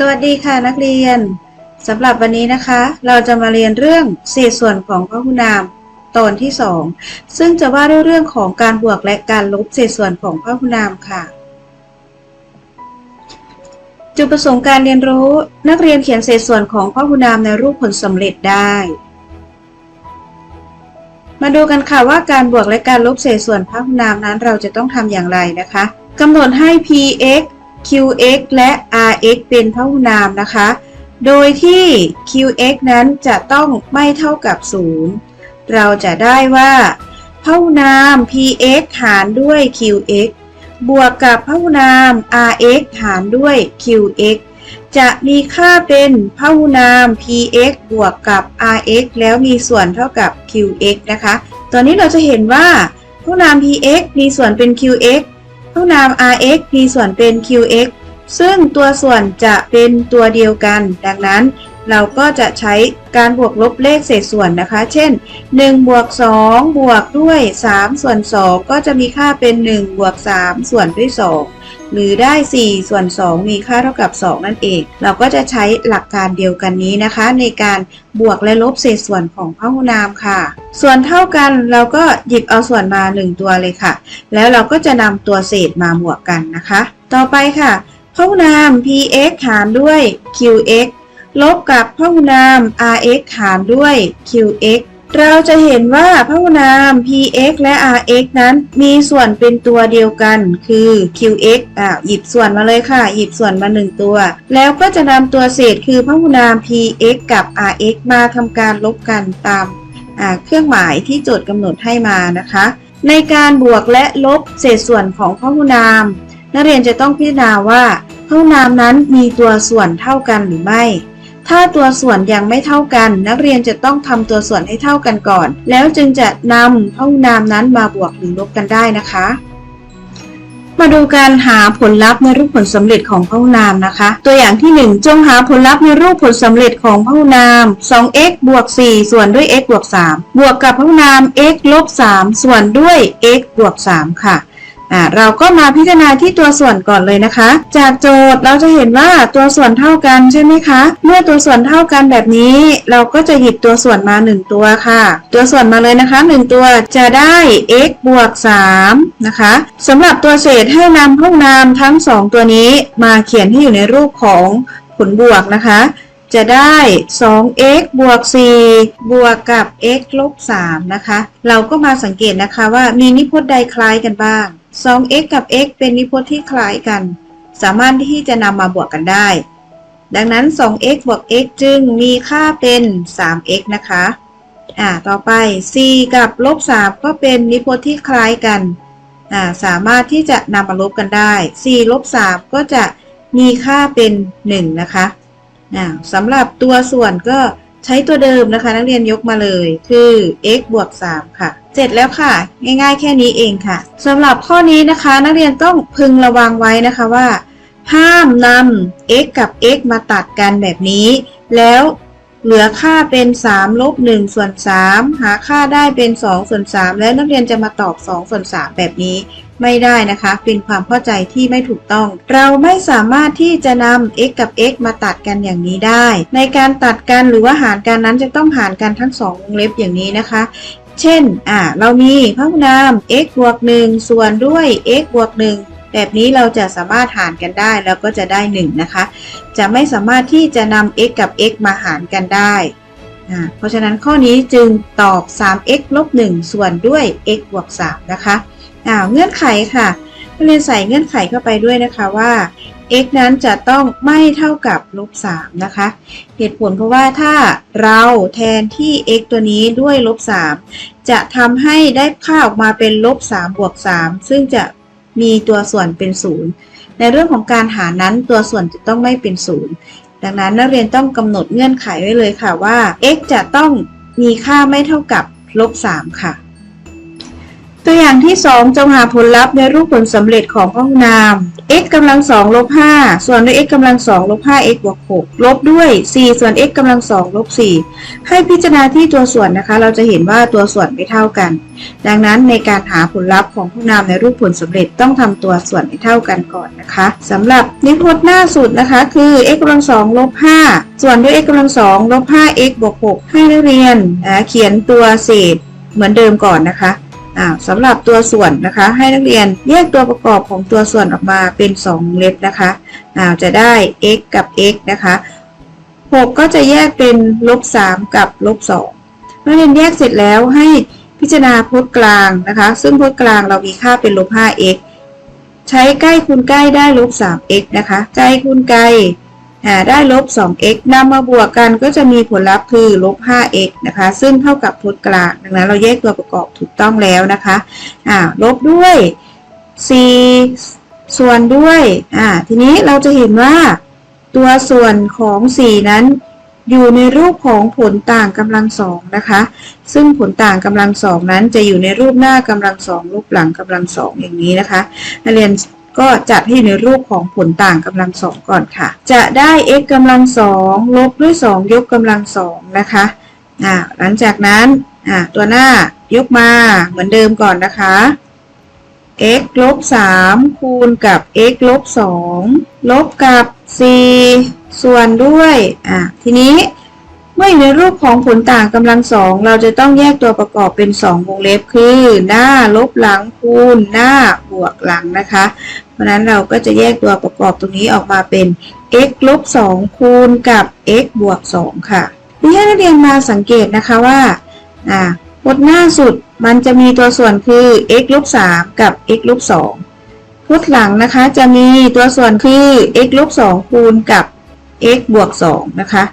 สวัสดีค่ะนักเรียนสำหรับวันนี้นะคะ เราจะมาเรียนเรื่องเศษส่วนของพหุนามตอนที่2ซึ่งจะว่าด้วยเรื่องของการบวกและการลบเศษส่วนของพหุนามค่ะ จุดประสงค์การเรียนรู้นักเรียนเขียนเศษส่วนของพหุนามในรูปผลสำเร็จได้ มาดูกันค่ะว่าการบวกและการลบเศษส่วนพหุนามนั้นเราจะต้องทำอย่างไรนะคะกำหนดให้ px qx และ rx เป็นพหุนามนะคะ โดยที่ qx นั้นจะต้องไม่เท่ากับ 0 เราจะได้ว่าพหุนาม px หารด้วย qx บวกกับพหุนาม rx หารด้วย qx จะมีค่าเป็นพหุนาม px บวกกับ rx แล้วมีส่วนเท่ากับ qx นะคะ ตอนนี้เราจะเห็นว่าพหุนาม px มีส่วนเป็น qx พหุนาม rx มีส่วนเป็น qx ซึ่งตัวส่วนจะเป็นตัวเดียวกัน ดังนั้นเราก็จะใช้การบวกลบเลขเศษส่วนนะคะ เช่น 1 บวก 2 บวกด้วย 3 ส่วน 2 ก็จะมีค่าเป็น 1 บวก 3 ส่วนด้วย 2 หรือได้ 4 ส่วน 2 มีค่าเท่ากับ 2 นั่นเอง เราก็จะใช้หลักการเดียวกันนี้นะคะ ในการบวกและลบเศษส่วนของพหุนามค่ะ ส่วนเท่ากันเราก็หยิบเอาส่วนมา 1 ตัวเลยค่ะ แล้วเราก็จะนำตัวเศษมาบวกกันนะคะ ต่อไปค่ะพหุนาม px หารด้วย qx ลบกับพหุนาม rx หารด้วย qx เราจะเห็นว่าพหุนาม px และ rx นั้นมีส่วนเป็นตัวเดียวกัน คือ qx อ่าหยิบส่วนมาเลยค่ะ หยิบส่วนมา1ตัว แล้วก็จะนำตัวเศษคือพหุนาม px กับ rx มาทำการลบกันตามอ่าเครื่องหมายที่โจทย์กำหนดให้มานะคะ ในการบวกและลบเศษส่วนของพหุนาม นักเรียนจะต้องพิจารณาว่าพหุนามนั้นมีตัวส่วนเท่ากันหรือไม่ ถ้าตัวส่วนยังไม่เท่ากัน นักเรียนจะต้องทำตัวส่วนให้เท่ากันก่อน แล้วจึงจะนำพหุนามนั้นมาบวกหรือลบกันได้นะคะ มาดูการหาผลลัพธ์ในรูปผลสำเร็จของพหุนามนะคะ ตัวอย่างที่ 1 จงหาผลลัพธ์ในรูปผลสำเร็จของพหุนาม 2x บวก 4 ส่วนด้วย x บวก 3 บวกกับพหุนาม x ลบ 3 ส่วนด้วย x บวก 3 ค่ะ อ่าเราก็มาพิจารณาที่ตัวส่วนก่อนเลยนะคะ จากโจทย์เราจะเห็นว่าตัวส่วนเท่ากันใช่ไหมคะ เมื่อตัวส่วนเท่ากันแบบนี้ เราก็จะหยิบตัวส่วนมา 1 ตัวค่ะ ตัวส่วนมาเลยนะคะ 1 ตัวจะได้ x บวก3นะคะสำหรับตัวเศษให้นำพวกนามทั้ง 2 ตัวนี้มาเขียนให้อยู่ในรูปของผลบวกนะคะ จะได้ 2x บวก 4 บวกกับ x ลบ 3 นะคะ เราก็มาสังเกตนะคะว่ามีนิพจน์ใดคล้ายกันบ้าง 2x กับ x เป็นนิพจน์ที่คล้ายกัน สามารถที่จะนำมาบวกกันได้ ดังนั้น 2x บวก x จึงมีค่าเป็น 3x นะคะ อ่า ต่อไป4กับลบ 3 ก็เป็นนิพจน์ที่คล้ายกัน อ่า สามารถที่จะนำมาลบกันได้ 4 ลบ 3 ก็จะมีค่าเป็น 1 นะคะ อ่าสำหรับตัวส่วนก็ ใช้ตัวเดิมนะคะนักเรียนยกมาเลยคือ x บวก 3 ค่ะ เสร็จแล้วค่ะ ง่ายๆ แค่นี้เองค่ะสำหรับข้อนี้นะคะ นักเรียนต้องพึงระวังไว้นะคะว่า ห้ามนำ x กับ x มาตัดกันแบบนี้ แล้วเหลือค่าเป็น3ลบ1ส่วน3หาค่าได้เป็น2ส่วน3แล้วนักเรียนจะมาตอบ2ส่วน3แบบนี้ ไม่ได้นะคะ เป็นความเข้าใจที่ไม่ถูกต้อง เราไม่สามารถที่จะนำ x กับ x มาตัดกันอย่างนี้ได้ ในการตัดกันหรือว่าหารกันนั้นจะต้องหารกันทั้งสองวงเล็บอย่างนี้นะคะ เช่น อ่า เรามีพหุนาม x บวก1ส่วนด้วย x บวก1แบบนี้เราจะสามารถหารกันได้แล้วก็จะได้ 1 นะคะ จะไม่สามารถที่จะนำ x กับ x มาหารกันได้ เพราะฉะนั้นข้อนี้จึงตอบ 3x ลบ1ส่วนด้วย x บวก3นะคะ อ่าเงื่อนไขค่ะนักเรียนใส่เงื่อนไขเข้าไปด้วยนะคะว่า x นั้นจะต้องไม่เท่ากับลบ3นะคะ เหตุผลเพราะว่าถ้าเราแทนที่ x ตัวนี้ด้วยลบ3จะทำให้ได้ค่าออกมาเป็นลบ3บวก3ซึ่งจะมีตัวส่วนเป็น 0 ในเรื่องของการหารนั้นตัวส่วนจะต้องไม่เป็น 0 ดังนั้นนักเรียนต้องกำหนดเงื่อนไขไว้เลยค่ะว่า x จะต้องมีค่าไม่เท่ากับลบ3ค่ะ ตัวอย่างที่ 2 จงหาผลลัพธ์ในรูปผลสำเร็จของพหุนาม x กำลัง2ลบ5ส่วนด้วย x กำลัง2ลบ 5x บวก6ลบด้วย 4 ส่วน x กำลัง2ลบ4ให้พิจารณาที่ตัวส่วนนะคะ เราจะเห็นว่าตัวส่วนไม่เท่ากัน ดังนั้นในการหาผลลัพธ์ของพหุนามในรูปผลสำเร็จต้องทำตัวส่วนให้เท่ากันก่อนนะคะสำหรับนิพจน์หน้าสุดนะคะคือ x กำลัง2ลบ5ส่วนด้วย x กำลัง2ลบ 5x บวก6ให้นักเรียนเขียนตัวเศษเหมือนเดิมก่อนนะคะ สำหรับตัวส่วนนะคะ ให้นักเรียนแยกตัวประกอบของตัวส่วนออกมาเป็น2เล็บนะคะจะได้ x กับ x นะคะ6ก็จะแยกเป็นลบ3กับลบ2นักเรียนแยกเสร็จแล้วให้พิจารณาพจน์กลางนะคะ ซึ่งพจน์กลางเรามีค่าเป็นลบ 5x ใช้ใกล้คูณใกล้ได้ลบ 3x นะคะ ใกล้คูณไกล้าได้ลบ 2x นำมาบวกกันก็จะมีผลลัพธ์คือลบ 5x นะคะ ซึ่งเท่ากับพจน์กลาง ดังนั้นเราแยกตัวประกอบถูกต้องแล้วนะคะ อ่า ลบด้วย 4 ส่วนด้วย อ่า ทีนี้เราจะเห็นว่า ตัวส่วนของ 4 นั้น อยู่ในรูปของผลต่างกำลังสองนะคะ ซึ่งผลต่างกำลังสองนั้นจะอยู่ในรูปหน้ากำลังสองรูปหลังกำลังสองอย่างนี้นะคะนักเรียน ก็จัดให้อยู่ในรูปของผลต่างกำลังสองก่อนค่ะ จะได้ x กำลังสองลบด้วย 2 ยกกำลังสองนะคะอ่าหลังจากนั้นอ่าตัวหน้ายกมาเหมือนเดิมก่อนนะคะ x ลบ3คูณกับ x ลบ2ลบกับ 4 ส่วนด้วยอะทีนี้เมื่ออยู่ในรูปของผลต่างกำลังสองเราจะต้องแยกตัวประกอบเป็น 2 วงเล็บคือ หน้าลบหลังคูณหน้าบวกหลังนะคะ เพราะนั้นเราก็จะแยกตัวประกอบตรงนี้ออกมาเป็น x ลบ2คูณกับ x บวก 2 ค่ะทีนี้นักเรียนมาสังเกตนะคะว่าอ่าบทหน้าสุดมันจะมีตัวส่วนคือ x ลบ3กับ x ลบ2พจน์หลังนะคะจะมีตัวส่วนคือ x ลบ2คูณกับ x บวก2นะคะ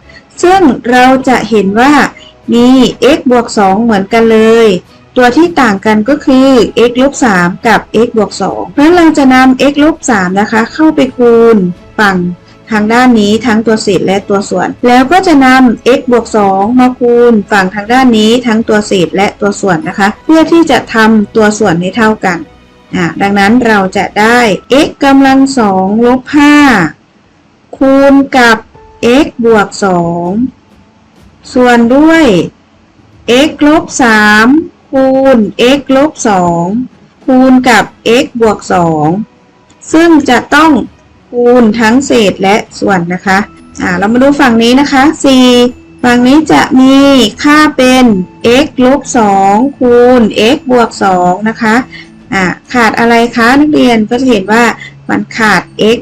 ซึ่งเราจะเห็นว่ามี x บวก 2 เหมือนกันเลย ตัวที่ต่างกันก็คือ x ลบ3กับ x บวก2เพราะนั้นเราจะนำ x ลบ3นะคะ เข้าไปคูณฝั่งทางด้านนี้ทั้งตัวเศษและตัวส่วน แล้วก็จะนำ x บวก 2 มาคูณฝั่งทางด้านนี้ทั้งตัวเศษและตัวส่วนนะคะ เพื่อที่จะทำตัวส่วนให้เท่ากัน ดังนั้นเราจะได้ x กำลัง2ลบ5คูณกับ x บวก 2 ส่วนด้วย x ลบ3 คูณ x ลบ2คูณกับ x บวก 2 ซึ่งจะต้องคูณทั้งเศษและส่วนนะคะ อ่า เรามาดูฝั่งนี้นะคะ 4 ฝั่งนี้จะมีค่าเป็น x ลบ2คูณ x บวก 2 นะคะ อ่า ขาดอะไรคะนักเรียนก็จะเห็นว่ามันขาด x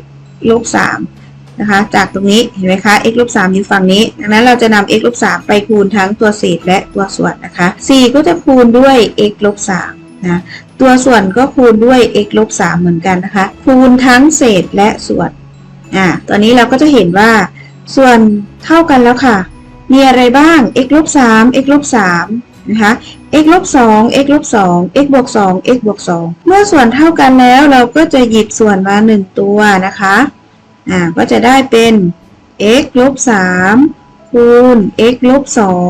ลบ3 นะคะ จากตรงนี้เห็นไหมคะ x ลบ3อยู่ฝั่งนี้ ดังนั้นเราจะนำ x ลบ3ไปคูณทั้งตัวเศษและตัวส่วนนะคะ4ก็จะคูณด้วย x ลบ3นะตัวส่วนก็คูณด้วย x ลบ3เหมือนกันนะคะ คูณทั้งเศษและส่วนอ่าตอนนี้เราก็จะเห็นว่า ส่วนเท่ากันแล้วค่ะ มีอะไรบ้าง x ลบ3 x ลบ3นะคะ x ลบ2 x ลบ2 x บวก2 x บวก2เมื่อส่วนเท่ากันแล้วเราก็จะหยิบส่วนมา1ตัวนะคะ อ่าก็จะได้เป็น x ลบ3คูณ x ลบ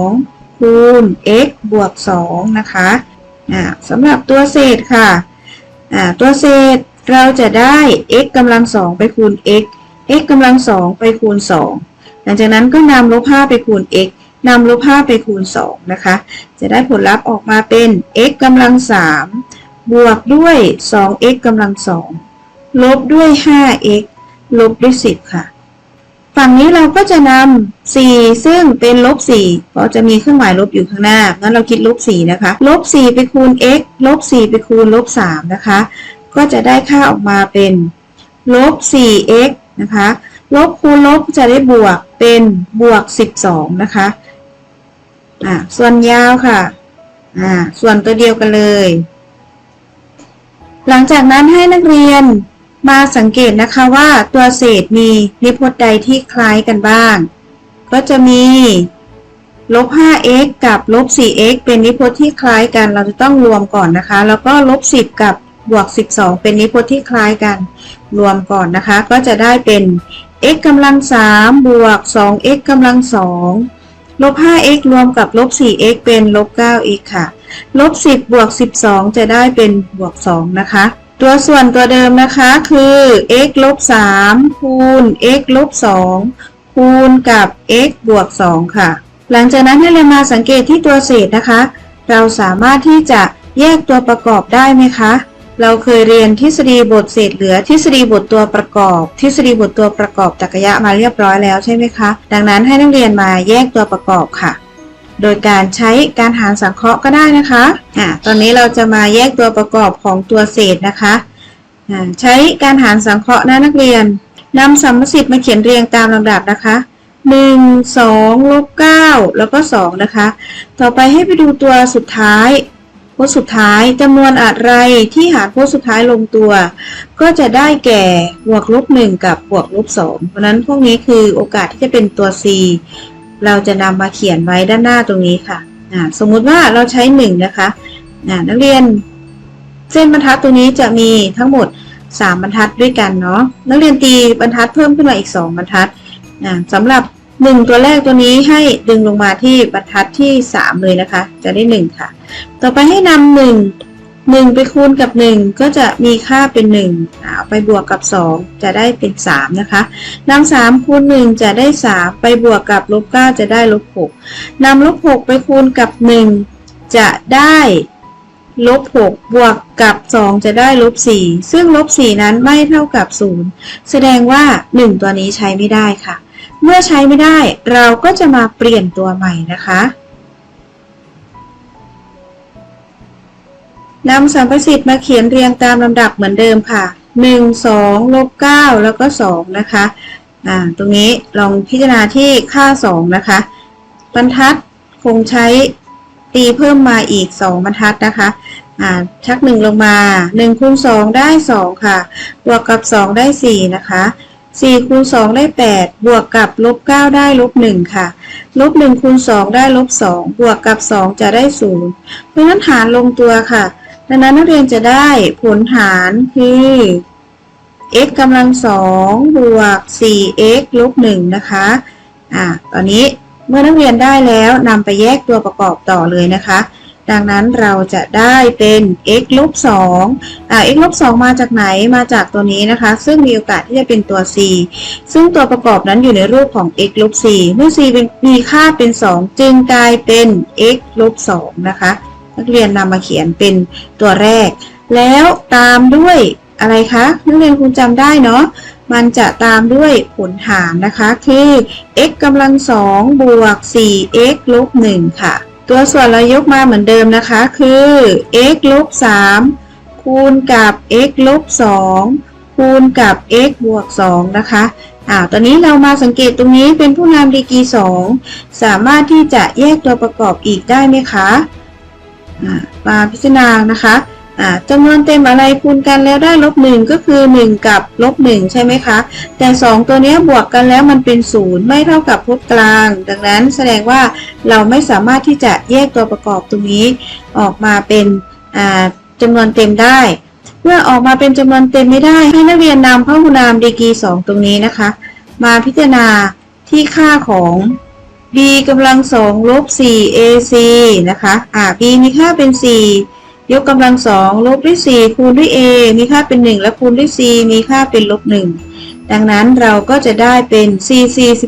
2คูณ x บวก2นะคะอ่าสำหรับตัวเศษค่ะอ่าตัวเศษเราจะได้ x กำลังสองไปคูณ x x กำลังสองไปคูณ 2 หลังจากนั้นก็นำลบ5ไปคูณ x นำลบ5ไปคูณ 2 นะคะ จะได้ผลลัพธ์ออกมาเป็น x กำลัง3บวกด้วย 2x กำลัง2ลบด้วย 5x ลบด้วย10ค่ะ ฝั่งนี้เราก็จะนำ4ซึ่งเป็นลบ4เพราะจะมีเครื่องหมายลบอยู่ข้างหน้า งั้นเราคิดลบ4นะคะลบ4ไปคูณ x ลบ4ไปคูณลบ3นะคะ ก็จะได้ค่าออกมาเป็นลบสี่ x นะคะลบคูณลบจะได้บวกเป็นบวก12นะคะอ่าส่วนยาวค่ะอ่าส่วนตัวเดียวกันเลย หลังจากนั้นให้นักเรียน มาสังเกตนะคะว่าตัวเศษมีนิพจน์ใดที่คล้ายกันบ้าง ก็จะมีลบ 5x กับลบ 4x เป็นนิพจน์ที่คล้ายกัน เราจะต้องรวมก่อนนะคะ แล้วก็ลบ 10 กับบวก 12 เป็นนิพจน์ที่คล้ายกัน รวมก่อนนะคะ ก็จะได้เป็น x กำลัง 3 บวก 2x กำลัง 2 ลบ 5x รวมกับลบ 4x เป็นลบ 9x ค่ะ ลบ 10 บวก 12 จะได้เป็นบวก 2 นะคะ ตัวส่วนตัวเดิมนะคะคือ x ลบ3คูณ x ลบ2คูณกับ x บวก 2 ค่ะ หลังจากนั้นให้เรามาสังเกตที่ตัวเศษนะคะ เราสามารถที่จะแยกตัวประกอบได้ไหมคะ เราเคยเรียนทฤษฎีบทเศษเหลือ ทฤษฎีบทตัวประกอบ ทฤษฎีบทตัวประกอบตรรกะมาเรียบร้อยแล้วใช่ไหมคะ ดังนั้นให้นักเรียนมาแยกตัวประกอบค่ะ โดยการใช้การหารสังเคราะห์ก็ได้นะคะอ่าตอนนี้เราจะมาแยกตัวประกอบของตัวเศษนะคะอ่าใช้การหารสังเคราะห์นะนักเรียนนำสัมมสิทธิ์มาเขียนเรียงตามลำดับนะคะ1 2ลบ9แล้วก็2นะคะ ต่อไปให้ไปดูตัวสุดท้ายพจน์สุดท้ายจำนวนอะไรที่หารพจน์สุดท้ายลงตัว ก็จะได้แก่บวกลบ1กับบวกลบ2เพราะฉะนั้นพวกนี้คือโอกาสที่จะเป็นตัว C เราจะนำมาเขียนไว้ด้านหน้าตรงนี้ค่ะสมมุติว่าเราใช้1นะคะนักเรียนเส้นบรรทัดตรงนี้จะมีทั้งหมด 3 บรรทัดด้วยกันเนาะนักเรียนตีบรรทัดเพิ่มขึ้นมาอีก 2 บรรทัดอ่าสำหรับ 1 ตัวแรกตัวนี้ให้ดึงลงมาที่บรรทัดที่ 3 เลยนะคะ จะได้ 1 ค่ะ ต่อไปให้นำห นึ่งหนึ่งไปคูณกับ 1 ก็จะมีค่าเป็น1เอาไปบวกกับ 2 จะได้เป็น 3 นะคะนำ3คูณ 1 จะได้ 3 ไปบวกกับลบ9จะได้ลบ6นำลบ6ไปคูณกับ 1 จะได้ลบ6บวกกับ 2 จะได้ลบ4ซึ่งลบ4นั้นไม่เท่ากับ 0 แสดงว่า 1 ตัวนี้ใช้ไม่ได้ค่ะ เมื่อใช้ไม่ได้เราก็จะมาเปลี่ยนตัวใหม่นะคะ นำสัมประสิทธิ์มาเขียนเรียงตามลำดับเหมือนเดิมค่ะ 1 2 ลบ 9 แล้วก็ 2 นะคะ อ่า ตรงนี้ลองพิจารณาที่ค่า 2 นะคะ บรรทัดคงใช้ตีเพิ่มมาอีก 2 บรรทัดนะคะ อ่า ชัก 1 ลงมา 1คูณ2ได้ 2 ค่ะ บวกกับ 2 ได้ 4 นะคะ4คูณ2ได้ 8 บวกกับลบ9ได้ลบ1ค่ะ ลบ1คูณ2ได้ลบ2 บวกกับ 2 จะได้ 0 เพราะฉะนั้นหารลงตัวค่ะ ดังนั้นนักเรียนจะได้ผลหารคือ x กำลังสองบวก 4x ลบ1นะคะ อ่าตอนนี้เมื่อนักเรียนได้แล้วนำไปแยกตัวประกอบต่อเลยนะคะ ดังนั้นเราจะได้เป็น x ลบ2อ่า x ลบ2มาจากไหน มาจากตัวนี้นะคะ ซึ่งมีโอกาสที่จะเป็นตัว c ซึ่งตัวประกอบนั้นอยู่ในรูปของ x ลบ4เมื่อ c เป็นมีค่าเป็น 2 จึงกลายเป็น x ลบ2นะคะ นักเรียนนำมาเขียนเป็นตัวแรก แล้วตามด้วยอะไรคะนักเรียนคงจำได้เนาะมันจะตามด้วยผลหารนะคะคือ x กำลังสองบวก 4x ลบ1ค่ะ ตัวส่วนเรายกมาเหมือนเดิมนะคะคือ x ลบ3คูณกับ x ลบ2คูณกับ x บวก2นะคะอ่าตอนนี้เรามาสังเกตตรงนี้เป็นผู้นำดีกรี2สามารถที่จะแยกตัวประกอบอีกได้ไหมคะ มาพิจารณานะคะจำนวนเต็มอะไรคูณกันแล้วได้ลบหนึ่งก็คือ 1 กับลบหนึ่งใช่ไหมคะ แต่ 2 ตัวนี้บวกกันแล้วมันเป็น0ไม่เท่ากับพจน์กลาง ดังนั้นแสดงว่าเราไม่สามารถที่จะแยกตัวประกอบตรงนี้ออกมาเป็นอ่าจำนวนเต็มได้ เมื่อออกมาเป็นจำนวนเต็มไม่ได้ ให้นักเรียนนำพหุนามดีกรี2ตรงนี้นะคะ มาพิจารณาที่ค่าของ b กำลังสองลบ 4 ac นะคะ อ่า b มีค่าเป็น 4 ยกกำลังสองลบด้วย 4 คูณด้วย a มีค่าเป็น 1 และคูณด้วย c มีค่าเป็นลบ 1 ดังนั้นเราก็จะได้เป็น c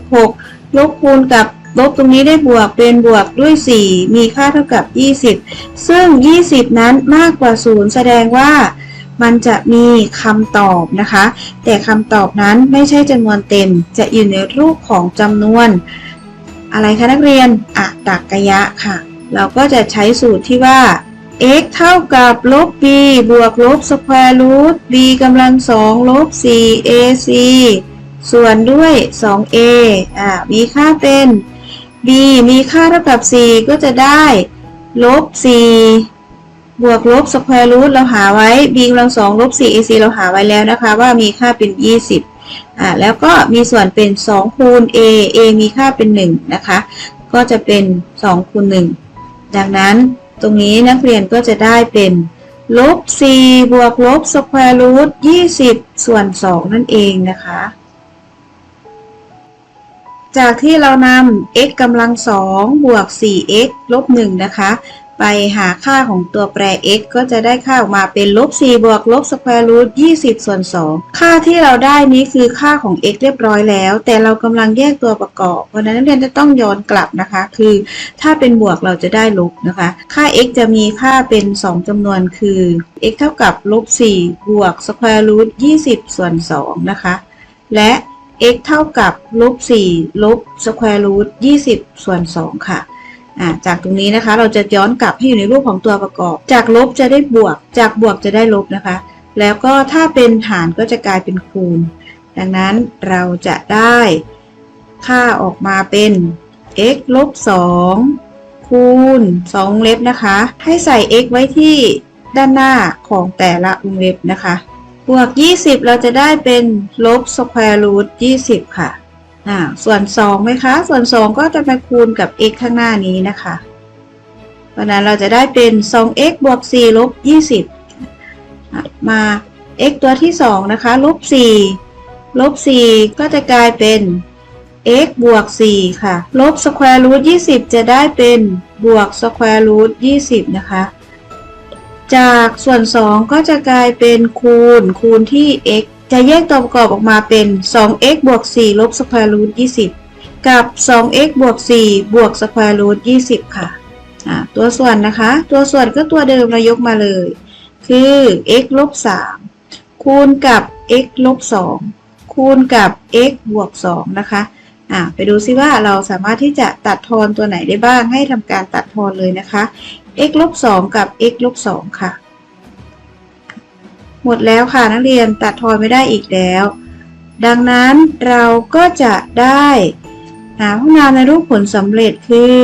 46ลบคูณกับลบตรงนี้ได้บวกเป็นบวกด้วย 4 มีค่าเท่ากับ 20 ซึ่ง 20 นั้นมากกว่า 0 แสดงว่ามันจะมีคำตอบนะคะ แต่คำตอบนั้นไม่ใช่จำนวนเต็ม จะอยู่ในรูปของจำนวน อะไรคะนักเรียนอะตักกยะค่ะ เราก็จะใช้สูตรที่ว่า x เท่ากับลบ b บวกลบสแควร์รูท b กำลังสองลบ 4ac ส่วนด้วย 2a อ่า มีค่าเป็น b มีค่าเท่ากับ 4 ก็จะได้ลบ 4 บวกลบสแควร์รูทเราหาไว้ b กำลังสองลบ 4ac เราหาไว้แล้วนะคะ ว่ามีค่าเป็น 20 อ่าแล้วก็มีส่วนเป็น 2 คูณ a a มีค่าเป็น 1 นะคะ ก็จะเป็น 2 คูณ 1 ดังนั้นตรงนี้นักเรียนก็จะได้เป็นลบ 4 บวกลบสแควร์รูท20 ส่วน 2 นั่นเองนะคะ จากที่เรานำ x กำลัง 2 บวก 4x ลบ 1 นะคะ ไปหาค่าของตัวแปร x ก็จะได้ค่าออกมาเป็นลบ4บวกลบสแควร์รูท20 ส่วน 2 ค่าที่เราได้นี้คือค่าของ x เรียบร้อยแล้ว แต่เรากำลังแยกตัวประกอบ เพราะนั้นนักเรียนจะต้องย้อนกลับนะคะ คือถ้าเป็นบวกเราจะได้ลบนะคะ ค่า x จะมีค่าเป็น 2จำนวนคือ x เท่ากับลบ4บวกสแควร์รูท20 ส่วน 2 นะคะ และ x เท่ากับลบ4ลบสแควร์รูท20 ส่วน 2 ค่ะ อ่าจากตรงนี้นะคะเราจะย้อนกลับให้อยู่ในรูปของตัวประกอบ จากลบจะได้บวก จากบวกจะได้ลบนะคะ แล้วก็ถ้าเป็นหารก็จะกลายเป็นคูณ ดังนั้นเราจะได้ค่าออกมาเป็น x ลบ2คูณ 2 เล็บนะคะ ให้ใส่ x ไว้ที่ด้านหน้าของแต่ละวงเล็บนะคะ บวก 20 เราจะได้เป็นลบสแควร์รูท20 ค่ะ อ่าส่วน2ไหมคะ ส่วน 2 ก็จะมาคูณกับ x ข้างหน้านี้นะคะ เพราะนั้นเราจะได้เป็น 2x บวก4ลบ20 มา x ตัวที่ 2 นะคะ ลบ4ลบ4ก็จะกลายเป็น x บวก 4 ค่ะ ลบสแควร์รูท20 จะได้เป็นบวกสแควร์รูท20 นะคะ จากส่วน 2 ก็จะกลายเป็นคูณคูณที่ x จะแยกตัวประกอบออกมาเป็น 2x บวก 4 ลบสแควร์รูท20 กับ 2x บวก 4 บวกสแควร์รูท20 ค่ะ ตัวส่วนนะคะ ตัวส่วนก็ตัวเดิมเรายกมาเลย คือ x ลบ 3 คูณกับ x ลบ 2 คูณกับ x บวก 2 นะคะอ่าไปดูซิว่าเราสามารถที่จะตัดทอนตัวไหนได้บ้างให้ทำการตัดทอนเลยนะคะ x ลบ2กับ x ลบ2ค่ะ หมดแล้วค่ะนักเรียนตัดทอนไม่ได้อีกแล้ว ดังนั้นเราก็จะได้หาห้องน้ำในรูปผลสำเร็จคือ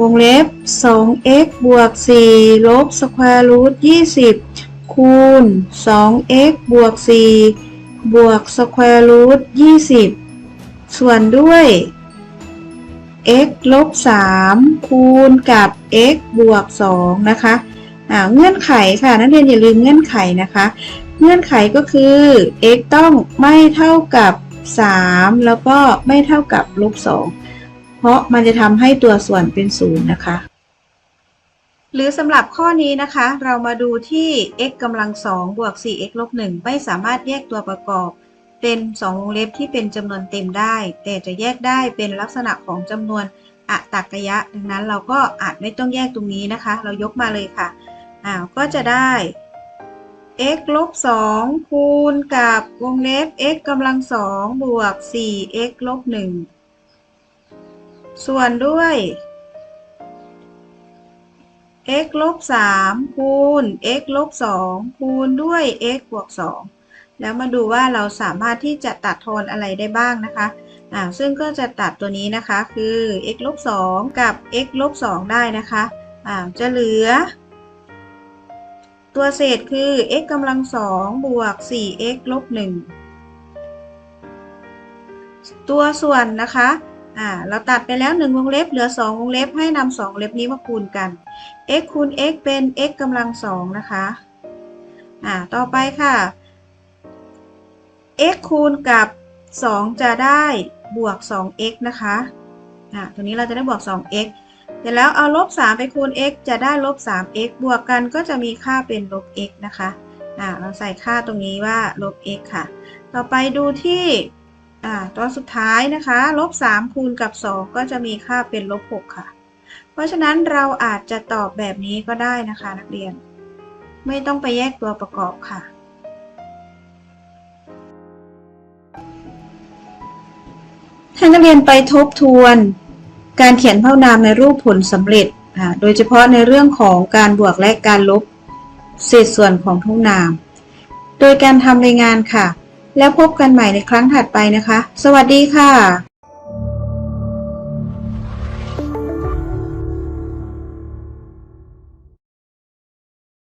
วงเล็บ 2x บวก 4 ลบสแควร์รูท20 คูณ 2x บวก 4 บวกสแควร์รูท20 ส่วนด้วย x ลบ 3 คูณกับ x บวก 2 นะคะ เงื่อนไขค่ะนักเรียนอย่าลืมเงื่อนไขนะคะ เงื่อนไขก็คือ x ต้องไม่เท่ากับ 3 แล้วก็ไม่เท่ากับลบ2เพราะมันจะทำให้ตัวส่วนเป็น 0 นะคะ หรือสำหรับข้อนี้นะคะ เรามาดูที่ x กำลัง2บวก 4x ลบ1ไม่สามารถแยกตัวประกอบเป็น2วงเล็บที่เป็นจำนวนเต็มได้ แต่จะแยกได้เป็นลักษณะของจำนวนอะตักกยะ ดังนั้นเราก็อาจไม่ต้องแยกตรงนี้นะคะ เรายกมาเลยค่ะ อ้าวก็จะได้ x ลบ2คูณกับวงเล็บ x กำลัง2บวก 4x ลบ1ส่วนด้วย x ลบ3คูณ x ลบ2คูณด้วย x บวก2แล้วมาดูว่าเราสามารถที่จะตัดทอนอะไรได้บ้างนะคะอ่าซึ่งก็จะตัดตัวนี้นะคะคือ x ลบ2กับ x ลบ2ได้นะคะอ่าจะเหลือ ตัวเศษคือ x กำลัง2บวก 4x ลบ1ตัวส่วนนะคะ อ่า เราตัดไปแล้ว 1 วงเล็บ เหลือ 2 วงเล็บ ให้นำ2วงเล็บนี้มาคูณกัน x คูณ x เป็น x กำลัง2นะคะ อ่า ต่อไปค่ะ x คูณกับ 2 จะได้บวก 2x นะคะ อ่า ตัวนี้เราจะได้บวก 2x ร็จแล้วเอาลบ3ไปคูณ x จะได้ลบ 3x บวกกันก็จะมีค่าเป็นลบ x นะคะอ่าเราใส่ค่าตรงนี้ว่าลบ x ค่ะ ต่อไปดูที่อ่าตัวสุดท้ายนะคะลบ3คูณกับ 2 ก็จะมีค่าเป็นลบ 6 ค่ะ เพราะฉะนั้นเราอาจจะตอบแบบนี้ก็ได้นะคะนักเรียน ไม่ต้องไปแยกตัวประกอบค่ะให้นักเรียนไปทบทวน การเขียนพหุนามในรูปผลสำเร็จ โดยเฉพาะในเรื่องของการบวกและการลบเศษส่วนของพหุนาม โดยการทำรายงานค่ะ แล้วพบกันใหม่ในครั้งถัดไปนะคะ สวัสดีค่ะ